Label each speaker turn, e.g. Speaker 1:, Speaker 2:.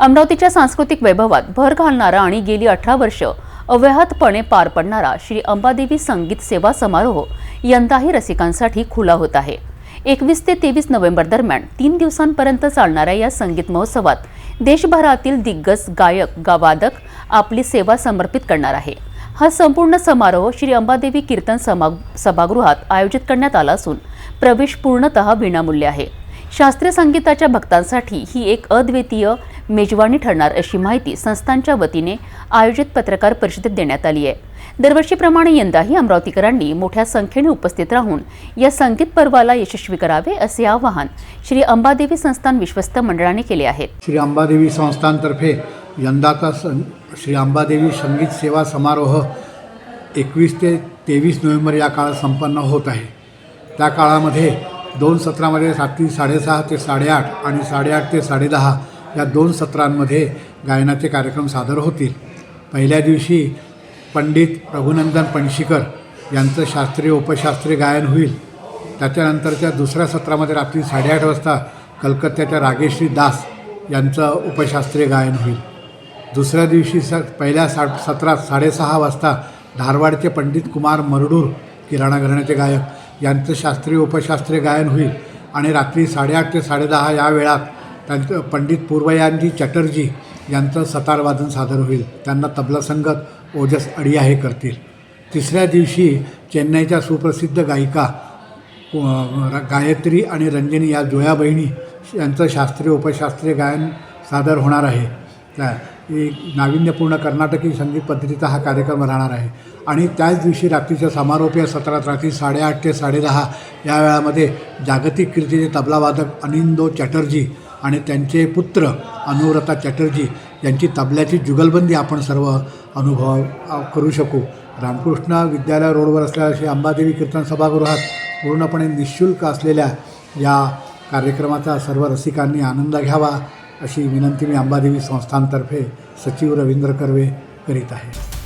Speaker 1: अमरावतीच्या सांस्कृतिक वैभवात भर घालणारा आणि गेली अठरा वर्ष अव्याहतपणे पार पडणारा श्री अंबादेवी संगीत सेवा समारोह यंदाही रसिकांसाठी खुला होत आहे. एकवीस ते तेवीस नोव्हेंबर दरम्यान तीन दिवसांपर्यंत चालणाऱ्या या संगीत महोत्सवात देशभरातील दिग्गज गायक गावादक आपली सेवा समर्पित करणार आहे. हा संपूर्ण समारोह श्री अंबादेवी कीर्तन समा सभागृहात आयोजित करण्यात आला असून प्रवेश पूर्णतः विनामूल्य आहे. शास्त्रीय संगीताच्या भक्तांसाठी ही एक अद्वितीय मेजवानी ठरणार अशी माहिती संस्थांच्या वतीने आयोजित पत्रकार परिषदेत देण्यात आली आहे. दरवर्षीप्रमाणे यंदाही अमरावतीकरांनी मोठ्या संख्येने उपस्थित राहून या संगीत पर्वाला यशस्वी करावे असे आवाहन श्री अंबादेवी संस्थान विश्वस्त मंडळाने केले आहे.
Speaker 2: श्री अंबादेवी संस्थांतर्फे यंदाचा सं श्री अंबादेवी संगीत सेवा समारोह एकवीस ते तेवीस नोव्हेंबर या काळात संपन्न होत आहे. त्या काळामध्ये दोन सत्रामध्ये रात्री साडेसहा ते साडेआठ आणि साडेआठ ते साडेदहा या दोन सत्रांमध्ये गायनाचे कार्यक्रम सादर होतील. पहिल्या दिवशी पंडित रघुनंदन पणशीकर यांचं शास्त्रीय उपशास्त्रीय गायन होईल. त्याच्यानंतरच्या दुसऱ्या सत्रामध्ये रात्री साडेआठ वाजता कलकत्त्याच्या रागेश्री दास यांचं उपशास्त्रीय गायन होईल. दुसऱ्या दिवशी स पहिल्या सा सत्रात साडेसहा वाजता धारवाडचे पंडित कुमार मरडूर किराणा घराण्याचे गायक यांचं शास्त्रीय उपशास्त्रीय गायन होईल. आणि रात्री साडेआठ ते साडेदहा या वेळात त्यांचं पंडित पूर्वयांजी चटर्जी यांचं सतारवादन सादर होईल. त्यांना तबला संगत ओजस अडिया हे करतील. तिसऱ्या दिवशी चेन्नईच्या सुप्रसिद्ध गायिका गायत्री आणि रंजनी या जोया बहिणी यांचं शास्त्रीय उपशास्त्रीय गायन सादर होणार आहे. त्या एक नाविन्यपूर्ण कर्नाटकी संगीत पद्धतीचा हा कार्यक्रम राहणार आहे. आणि त्याच दिवशी रात्रीच्या समारोपीय सत्रात रात्री साडेआठ ते साडेदहा या वेळामध्ये जागतिक कीर्तीचे तबलावादक अनिंदो चॅटर्जी आणि त्यांचे पुत्र अनुव्रता चॅटर्जी यांची तबल्याची जुगलबंदी आपण सर्व अनुभव करू शकू. रामकृष्ण विद्यालय रोडवर असलेल्या श्री अंबादेवी कीर्तन सभागृहात पूर्णपणे निशुल्क असलेल्या या कार्यक्रमाचा सर्व रसिकांनी आनंद घ्यावा अशी विनंती मी अंबादेवी संस्थांतर्फे सचिव रवींद्र कर्वे करीत आहे.